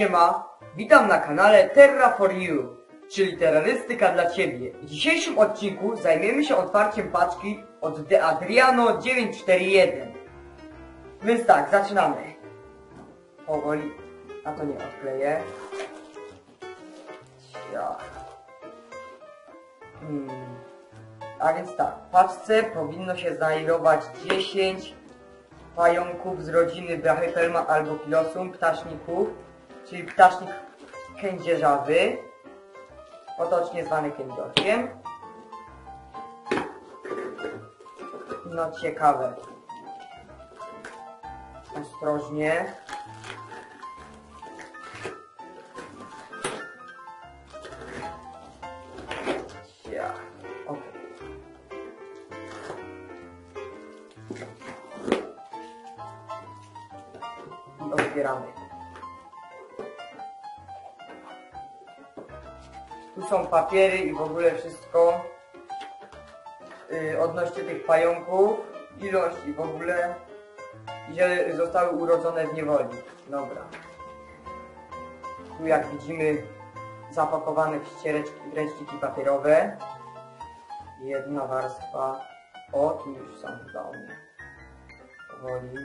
Siema, witam na kanale Terra for You, czyli terrorystyka dla Ciebie. W dzisiejszym odcinku zajmiemy się otwarciem paczki od De Adriano 941. Więc tak, zaczynamy. Powoli, a to nie odkleję. Ciach. Hmm. A więc tak, w paczce powinno się znajdować 10 pająków z rodziny Brachypelma albo Pilosum, ptaszników, czyli ptasznik kędzierzawy, potocznie zwany kędzioczkiem. No ciekawe. Ostrożnie. Ja. Okej. I. Tu są papiery i w ogóle wszystko yy, odnośnie tych pająków, ilość i w ogóle, że zostały urodzone w niewoli. Dobra. Tu jak widzimy zapakowane w ściereczki, ręczniki papierowe. Jedna warstwa. O, tu już są chyba one. Powoli.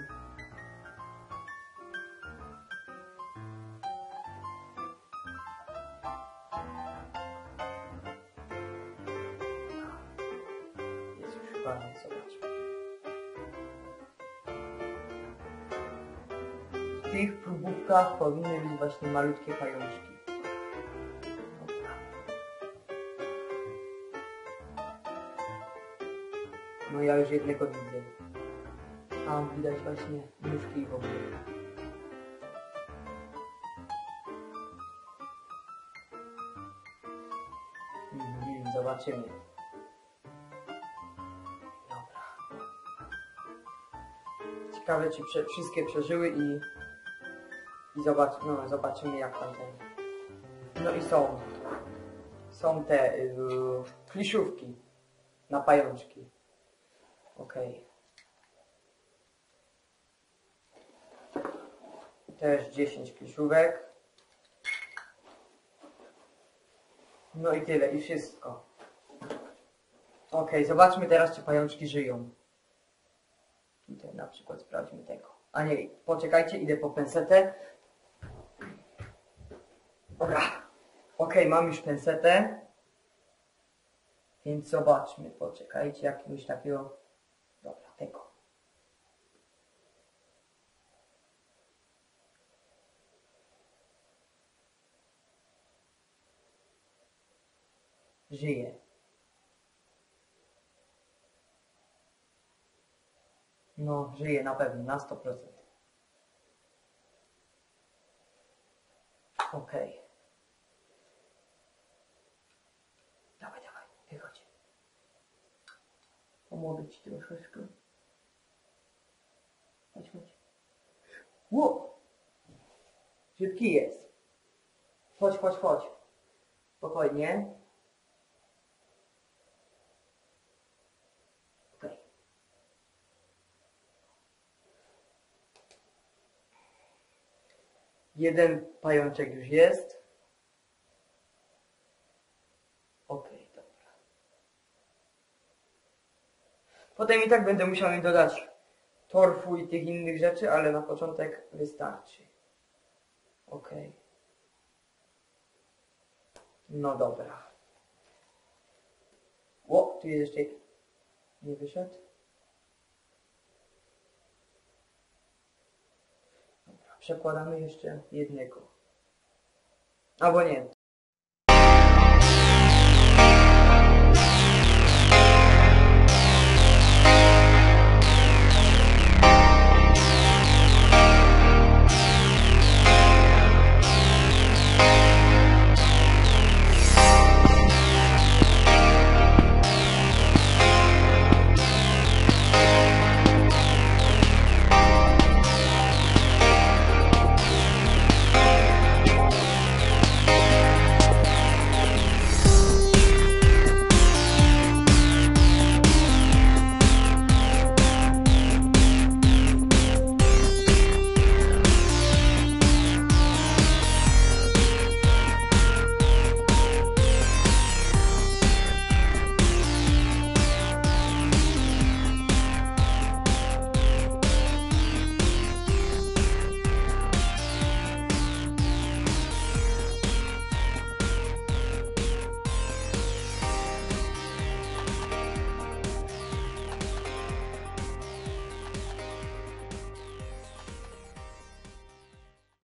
W tych próbówkach powinny być właśnie malutkie pajączki. No ja już jednego widzę. Tam widać właśnie nóżki w ogóle. Mhm, zobaczymy. Ciekawe, czy prze, wszystkie przeżyły i, i zobacz, no, zobaczymy jak tam ten. No i są. Są te yy, kliszówki na pajączki. Okej. Też 10 kliszówek. No i tyle, i wszystko. Okej, zobaczmy teraz, czy pajączki żyją. Tutaj na przykład sprawdźmy tego. A nie, poczekajcie, idę po pensetę. Dobra. Okej, mam już pensetę. Więc zobaczmy, poczekajcie, jakiegoś takiego... Dobra, tego. Żyje. No, żyje na pewno, na 100%. Okej. Dawaj, dawaj, wychodź. Pomogę ci troszeczkę. Chodź, chodź. Ło! Szybki jest. Chodź, chodź, chodź. Spokojnie. Jeden pajączek już jest. Okej, dobra. Potem i tak będę musiał im dodać torfu i tych innych rzeczy, ale na początek wystarczy. Okej. No dobra. Ło, tu jest jeszcze... Nie wyszedł? Przekładamy jeszcze jednego. Albo nie,